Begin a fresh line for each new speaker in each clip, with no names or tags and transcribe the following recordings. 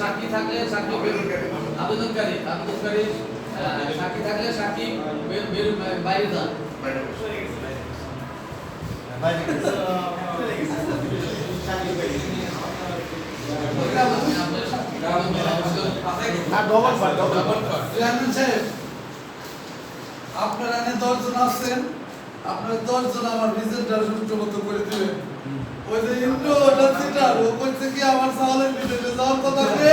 সাক্ষী থাকলে সাক্ষী বের- আবেদনকারী আবেদনকারী সাক্ষী থাকলে সাক্ষী বাইরে যান। আপনার
দশজন আসছেন আপনারা দশজন আমার ভিজিটটা সুষ্ঠুমতো করে দিবেন। ওই যে ইন্দ্র ওটা সিটার ও কইছে কি আমার সাহলের ভিতরে যাওয়ার কথা কে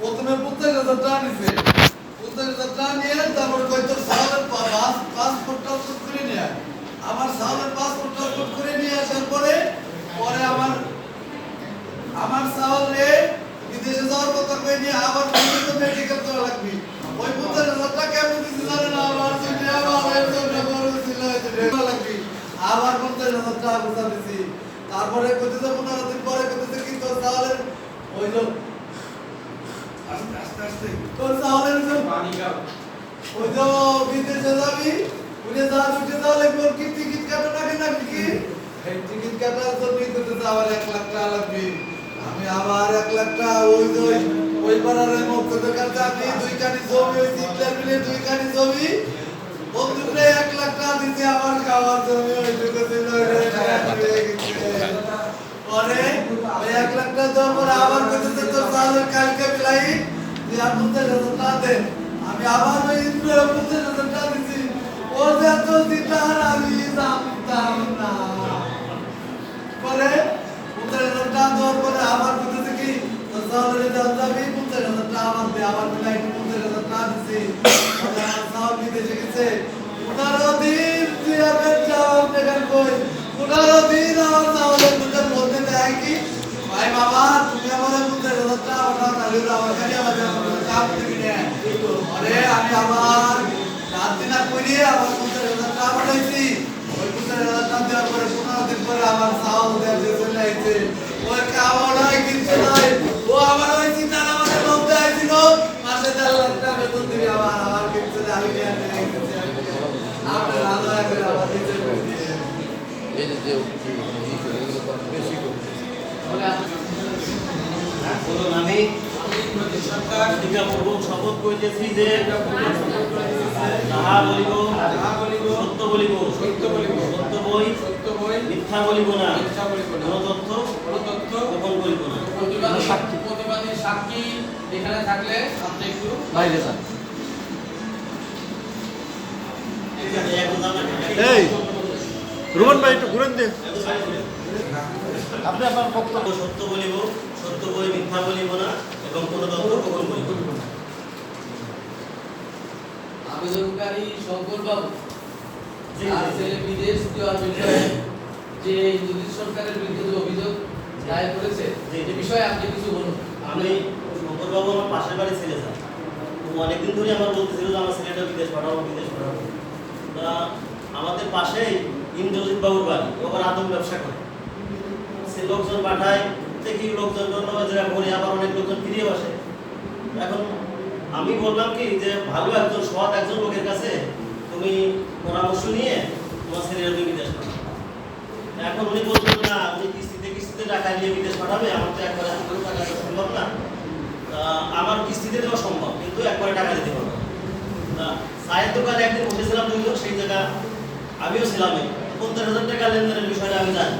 প্রথমে পঞ্চাশ হাজার টাকা নিছে। পঞ্চাশ হাজার টাকা নিয়ে তারপর কই তোর সালের পাসপোর্ট টাসপোর্ট করে নিয়ে। আমার সাহলের পাসপোর্ট টাসপোর্ট করে নিয়ে আসার পরে পরে আমার আমার সাহলে বিদেশে যাওয়ার কথা কই নিয়ে আবার তো মেডিকেল করা লাগবে ওই পঞ্চাশ হাজার টাকা কেমন দিতে জানে না আমার জন্য আবার এর জন্য বড় ছিল এটা লাগবে আবার পঞ্চাশ হাজার টাকা তারপরে কইতেছে পনেরো দিন পরে কইতেছে কি তোর সাহলে ওই যে আস্তে আস্তে আস্তে। তোর সাহলে ওই যে বিদেশে যাবি উড়ে যা উঠে যাওয়া লাগবে কি টিকিট কাটা লাগে নাকি কি? টিকিট কাটার জন্য করতেছে আবার এক লাখ টাকা লাগবে। আমি আবার এক লাখ টাকা ওই যে ওই পাড়ার মক্তদের কাছে আমি দুই কানি জমি ওই সিটলার মিলে দুই কানি জমি এক লাখ টাকা দিতে আমার খাওয়ার জমি ওই দুটো ছিল ওইটা টাকা দিয়ে গেছে। পরে টাকা দেওয়ার পরে আবার সালের কালকে মিলাই যে আর পঞ্চাশ হাজার দে। আমি আবার ওই ইন্দ্রের দিছি। ও যে আমি না। পরে পরে আবার কইতেছে কি পঞ্চাশ হাজার আবার দে। আবার মিলাই পঞ্চাশ হাজার দিছি। আমার সাল বিদেশে গেছে। পনেরো দিন তুই আমার জবাব দেখার কই? পনেরো দিন আমার দেয় কি? তুমি আমার তাহলে আমার আমার কাম দিবি না আরে, আমি আবার রাত দিন আর করিয়ে আবার পঞ্চাশ হাজার টাকা পাঠাইছি ওই হাজার টাকা দেওয়ার পরে পনেরো দিন পরে আমার সাহস দেওয়া চলে আইছে ওই কামড় হয় কিছু নয়। ও আমার ওই চিন্তা আমাদের মধ্যে আইছিল মাসে দেড় লাখ টাকা বেতন দিবি, আবার আমার কিছু না, আমি নিয়ে আপনার আলো করে আমার দিতে
তাহলে আপনি-
বলুন আমি প্রতিজ্ঞাপূর্বক শপথ করিতেছি যে যাহা বলিব সত্য বলিব
সত্য বলিব।
সত্য বই
সত্য বই
মিথ্যা বলিব না
মিথ্যা বলিব না।
কোনো তথ্য
কোনো তথ্য
গোপন করিব না
প্রতিবাদী প্রতিবাদী সাক্ষী এখানে থাকলে আপনি একটু
বাইরে যান এই রোমান ভাই একটু ঘুরেন দে আপনি আপনার বক্তব্য
সত্য বলিব সত্য বই মিথ্যা বলিব না এবং কোনো তথ্য গোপন করিব না
আবেদনকারী শঙ্কর বাবু আর। ছেলে বিদেশ দেওয়ার বিষয়ে যে মোদী সরকারের বিরুদ্ধে যে অভিযোগ দায়ের করেছে। এই বিষয়ে আপনি কিছু বলুন।
আমি শঙ্করবাবু আমার পাশের বাড়ি ছেলে স্যার। অনেকদিন ধরে আমার বলতেছিল যে আমার ছেলেটা বিদেশ পাঠাবো বিদেশ পাঠাবো তা আমাদের পাশেই ইন্দ্রজিৎ বাবুর বাড়ি ও আবার আদম ব্যবসা করে। সে লোকজন পাঠায় দেখি লোকজন জন্য ভরে আবার অনেক লোকজন ফিরিয়ে বসে। এখন আমি বললাম কি যে ভালো একজন, সৎ একজন লোকের কাছে তুমি পরামর্শ নিয়ে তোমার ছেলেরা তুমি বিদেশ পাঠাও। এখন উনি বলছেন না, উনি কিস্তিতে কিস্তিতে টাকা নিয়ে বিদেশ পাঠাবে, আমার তো একবারে হাতে টাকা সম্ভব না। আমার কিস্তিতে দেওয়া সম্ভব, কিন্তু একবারে টাকা দিতে পারব চায়ের দোকানে একদিন বসেছিলাম দুজন সেই জায়গা আমিও ছিলাম পঞ্চাশ হাজার টাকা লেনদেনের বিষয়টা আমি জানি।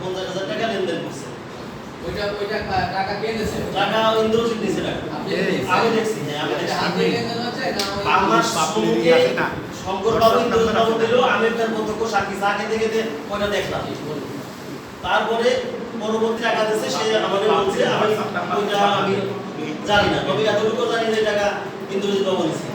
পঞ্চাশ হাজার টাকা লেনদেন করছে।
ওইটা ওইটা টাকা কে দিয়েছে?
টাকা ইন্দ্রজিৎ নিয়েছে টাকা।
আপনি
এই,
দিয়েছেন?
আমি দেখছি হ্যাঁ আমি দেখছি। আমার সঙ্গে ইন্দ্রজিৎ বাবু দিল আমি তার প্রত্যক্ষ সাক্ষী ওইটা দেখলাম। তারপরে পরবর্তী টাকা দিচ্ছে সে আমাকে বলছে আমি ওইটা আমি জানি না তবে এতটুকু জানি যে টাকা ইন্দ্রজিৎ বাবু নিচ্ছে